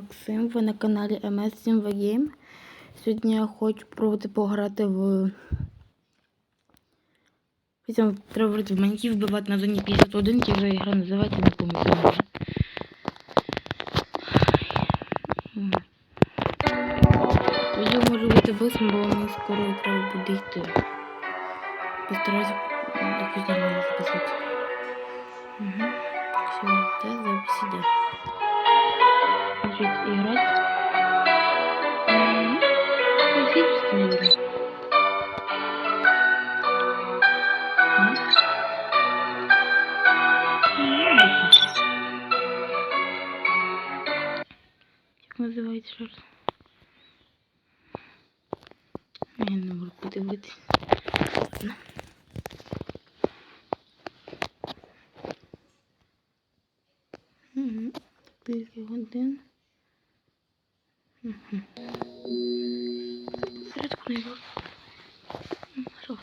Максим, ви на каналі MS Simba Game. Сьогодні я хочу пробувати пограти в. Потім треба вроді в маньки вбивати на зоні 51, як вже гра називається, не пам'ятаю вже. М. Відео може бути бистрим, бо мені скоро треба буде йти. Постараюся якось нормально записати. Угу. Все, та запись іде. Значит, играть. М, Классический, наверное. М. Ну, ладно. Як називається ще раз? Я не можу подивитись. Ладно. Мгм. Скільки годин? Угу. Не йду. Що?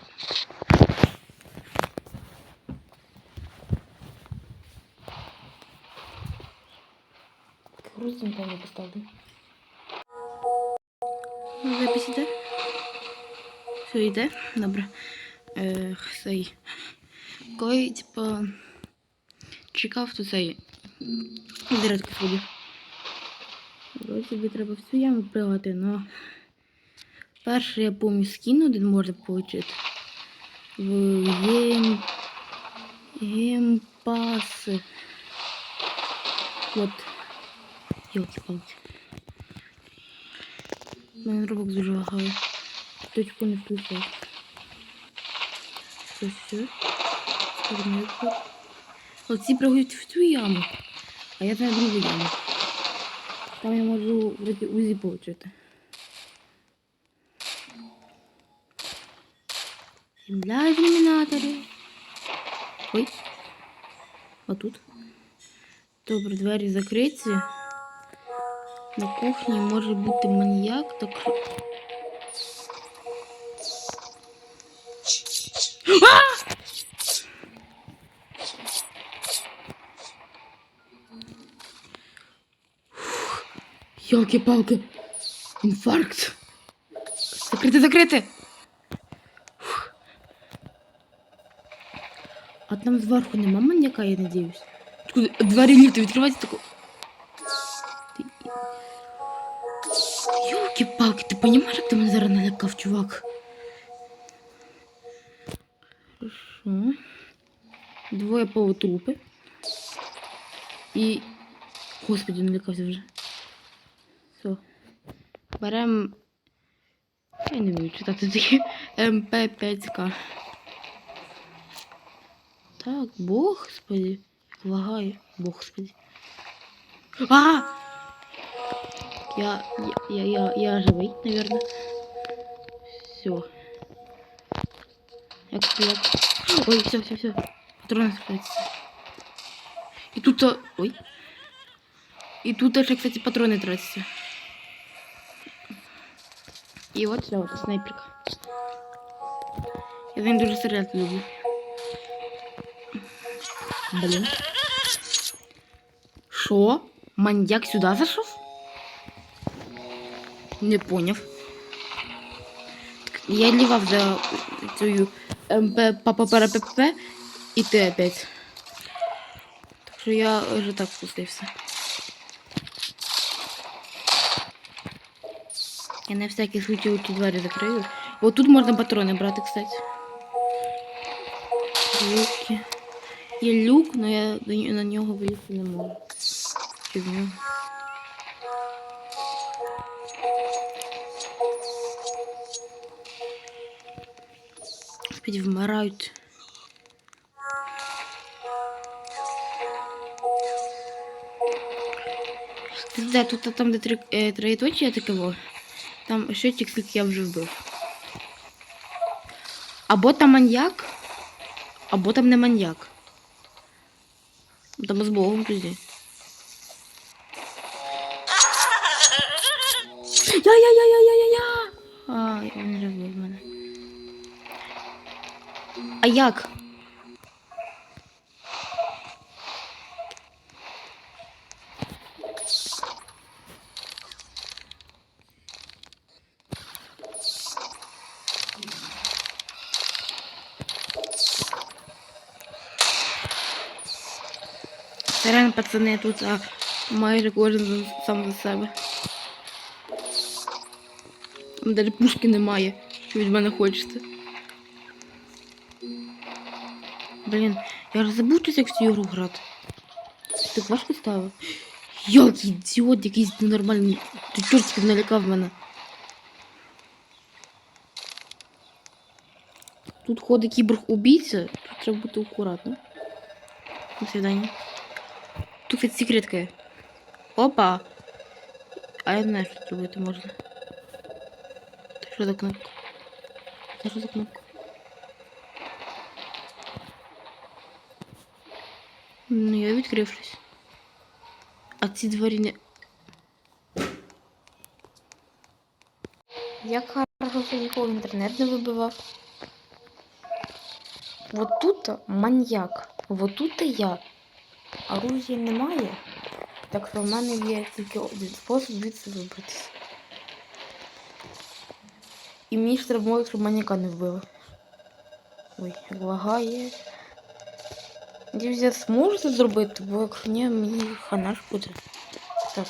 Грустно там не поставлю. Запись іде? Все йде? Добре. Е, цей. Коли, типа, чекав, то цей. Зарядку ходив. Вроді би треба в цю яму пригати, но перше я помню скін один можна отримати. В гейм... геймпаси. От. Йолки палки. У мене робок дуже лагає. Точку не включав. Все, все. Оці приходять в цю яму, а я знаю другу яму. Там я можу вроді УЗІ получити. Земля ілюмінатори. Ой. Отут. Добре, двері закриті. На кухні може бути маніяк, так. А! Йолки-палки. Інфаркт. Закрити, закрити. Фух. А там зверху нема маньяка, я надіюсь. Откуда двері ліфту відкриваються тако. Йолки-палки, ти розумієш, як ти мене зараз налякав, чувак? Хорошо. Двоє полутрупи. І... Господи, налякався вже. Все. Берем. Я не вмію читати таке. МП5К. Так, господи. Як лагає. Господи. А! Я, я, я, я, я живий, наверное. Все. Як, як... Ой, все, все, все. Патроны спрятаться. И тут... Ой. И тут еще, кстати, патроны тратятся. І от сюди от снайперка. Я ним дуже стріляти люблю. Блін. Що? Маньяк сюди зайшов? Не поняв. Так, Я лівав за цю МП папа ПП і ти опять. Так що я вже так спустився. Я на всякий случай ці двері закрию. Вот тут можна патрони брати, кстати. Люки. Є люк, но я на нього вилізти не можу. Чи в вмирають. Да, тут там, де три, е, троєточія таке во. Там щотик, скільки я вже вбив. Або там маньяк, або там не маньяк. Там з Богом тоді. Я-я-я-я-я-я-я! А, він вже вбив мене. А як? Пацани, тут а, майже кожен сам за себе. Навіть пушки немає, що від мене хочете. Блін, я ж забув щось, як в цю ігру грати. Так важко стало. Як ідіот, якийсь ненормальний. Ти чортик налякав мене. Тут ходить кіборг-убійця, тут треба бути акуратним. До свидания. Тут кстати, секретка. Опа! А я знаю, що зробити можна. Що за кнопка? Це що за кнопка? Ну, я відкрив щось. А ці двері не. Як хорошо, що нікого інтернет не вибивав. Вот тут маньяк. Вот тут я. Оружия немає. Так що в мене є тільки один спосіб звідси вибратися. І мені ж треба, щоб маньяка не вбило. Ой, лагає. Надіюсь, я зможу це зробити, бо якщо ні, мені хана ж буде. Так.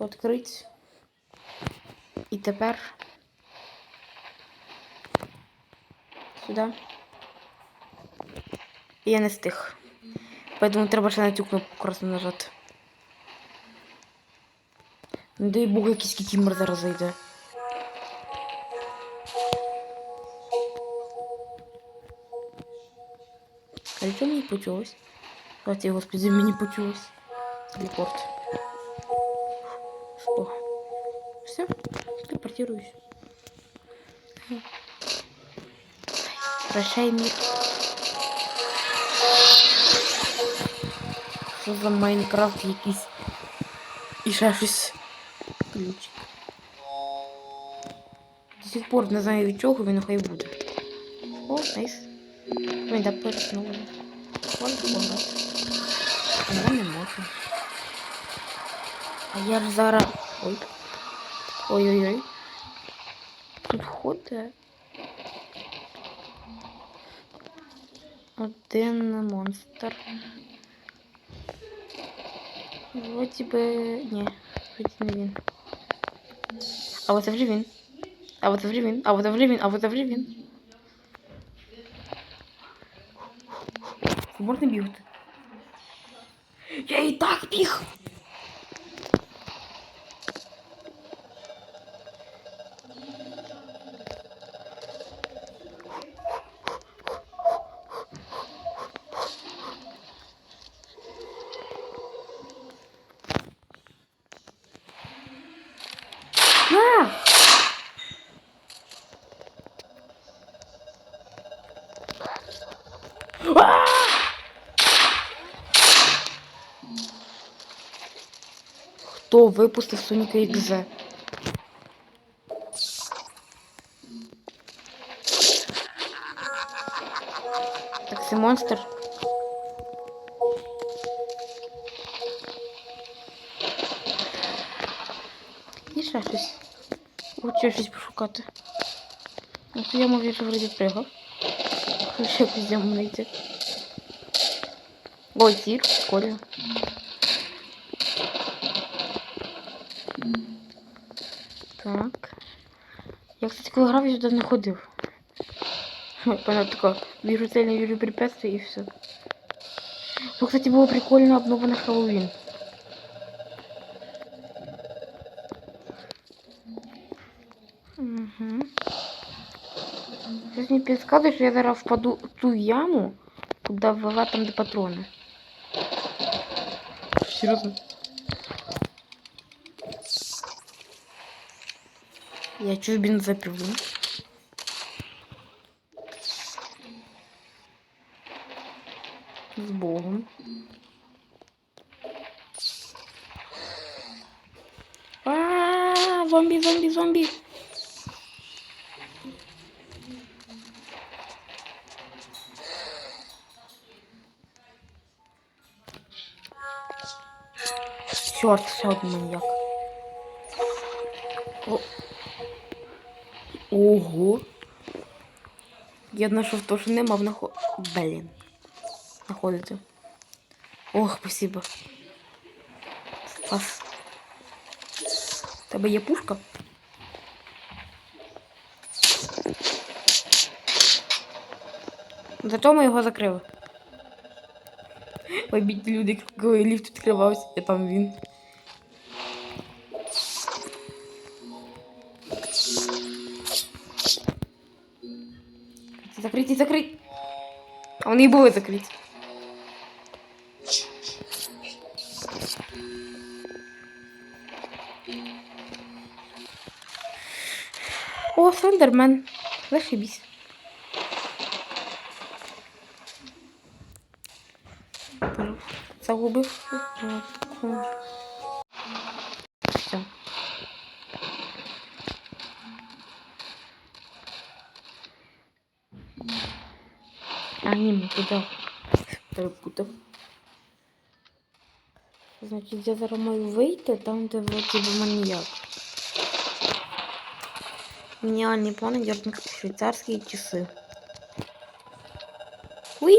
Відкрить. І тепер. Сюди. Я не встиг. Поэтому треба ще на цю кнопку красно нажати. Не дай Бог, якийсь кікімер зараз зайде. А що мені почулось? Господи, господи, мені почулось. Телепорт. Что? Все? Телепортируюсь. Прощай, мир. Що за Майнкрафт якийсь? І ще щось. Ключик. До сих пор не знаю від чого він хай буде. О, найс. Ой, да. А я не можу. А я ж зараз. Ой. Ой-ой-ой. Тут ходить. Один монстр. Вроді би... Ні, вроді не він. А от це вже він. А от це вже він. А от це вже він. А от це вже він. Можна бігати? Я і так біг. Хто випустив Соніка XZ? Так це монстр. І ще щось. Хочу щось пошукати. Ну, я мов, я вже вроді пригав. Ще якусь яму. Ой, тір, прикольно. Так. Я, кстати, коли грав, я сюди не ходив. Понятно, тако, вижу цель, не вижу препятствий и все. Ну, кстати, было прикольно обновлено Хэллоуин. Угу. Сейчас мне подсказывает, что я зараз впаду в ту яму, куда ввела там де патроны. Серьезно? Я чуть бензопилу. С Богом. А, зомби, зомби, зомби. Черт, ще один маньяк. О. Ого. Я знайшов то, що нема в нахо... Блін. Знаходиться. Ох, спасибо. Спас. В Тебе є пушка? Зато ми його закрили. Бідні люди, коли ліфт відкривався, і там він. Закриті, закриті. А вони і були закриті. О, Слендермен. Зашибись. Загубив. Все. А, ні, ми туди. Перепутав. Значить, я зараз маю вийти там, де вроді би маніяк. Гениальный план дернуть швейцарские часы. Уи!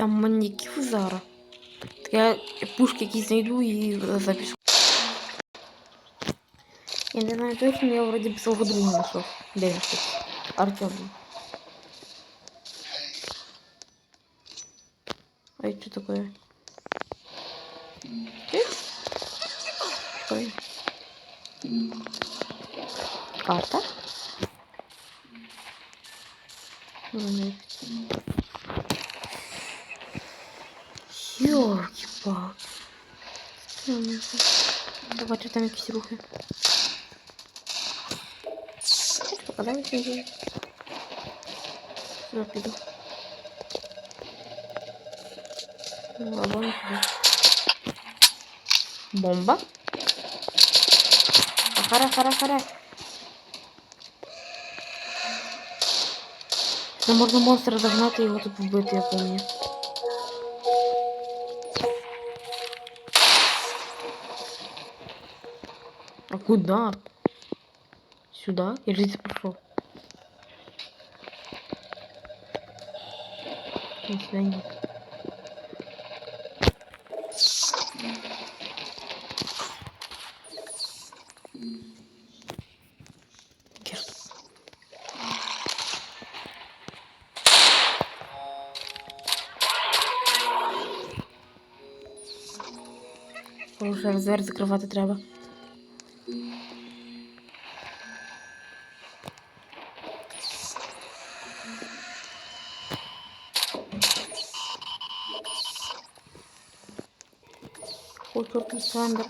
Там маньяків зараз. Я пушки якісь знайду і запишу. Я не знаю точно, я вроді б свого друга знайшов. Де він тут? Артем. Ой, что такое? Э? Ой. Карта? Ну, Йолки-палки. Давайте там якісь рухи. Попадається вже. Сюди піду. Ну, або не піду. Бомба. Хара, хара, хара. Ну, можна монстра загнати і його тут вбити, я пам'ятаю. Куда? Сюда? Же здесь пошел. Нет. Герд. Уже двері закривати треба. Культурний слендер.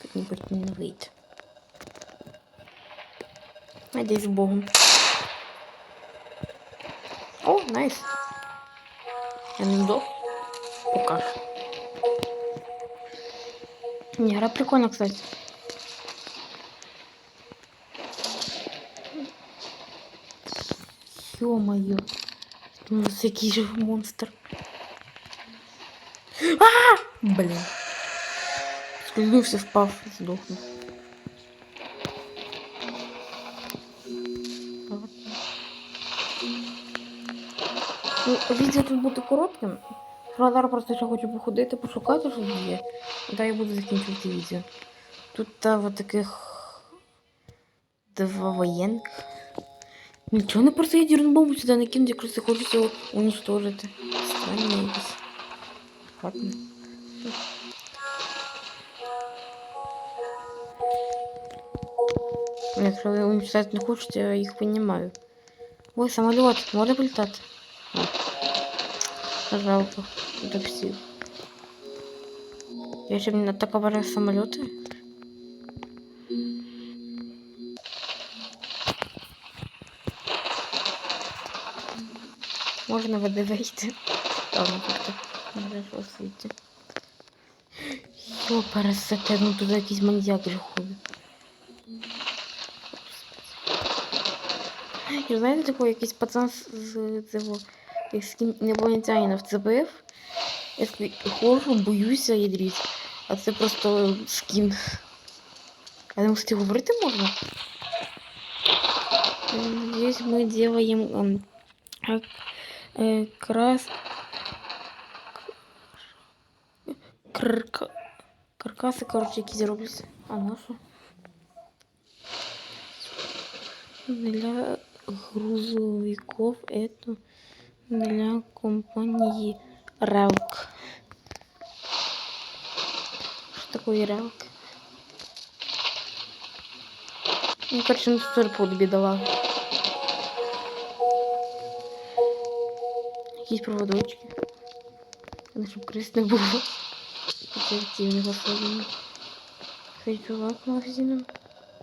Тут не будет не выйти. Надеюсь, Богом. О, найс. Я не сдох. Пока. Не, игра прикольно, кстати. Ё-моё. Ну, який же монстр. А! Блин. Скользнувся, впав, здохнув. Відео тут буде коротким. Радар просто ще хочу походити, пошукати, що є. Та я буду закінчувати відео. Тут та, вот таких два воєнних. Нічого не просто я дірнбомбу сюди не кинуть, якраз хочу цього уничтожити. Странно якось. Ладно. Якщо ви уничтожати не хочете, я їх понімаю. Ой, самоліт, може політати? Жалко. Допсів. Я ще не так обожаю самоліти. Можна води вийти. Ладно, так. Не зайшло світі. Йо, пересете, ну тут якийсь маньяк же ходить. І знаєте, такой якийсь пацан з цього з ким інопланетянина вцепив. Я такий ходжу, боюся і дріт. А це просто скін. А не кстати, говорити можна? М, Здесь мы делаем м, а, э, крас... Карка... Каркаси, коротше, якісь робляться. А на що? Для грузовиков это для компании Релк. Что такое Релк? Ну, короче, ну тут тоже. Якісь проводочки. Ну, щоб крис не було. Активних особливо. Хай чувак магазином.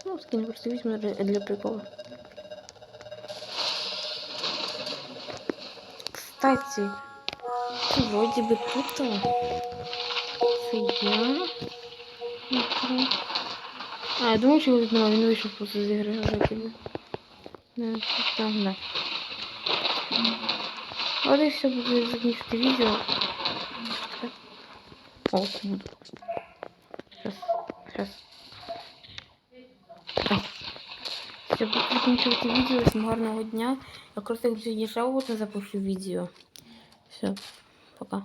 Ну, скин просто візьму для, прикола. Кстати, вроде бы тут я. А, я думаю, що немає, він вийшов просто з ігри тебе. Да, там, да. Вот і все, буду закінчити відео. О, буду. Сейчас, сейчас. Все, буду закінчувати відео. Всім гарного дня. Я просто сьогодні ще одне запущу відео. Все, пока.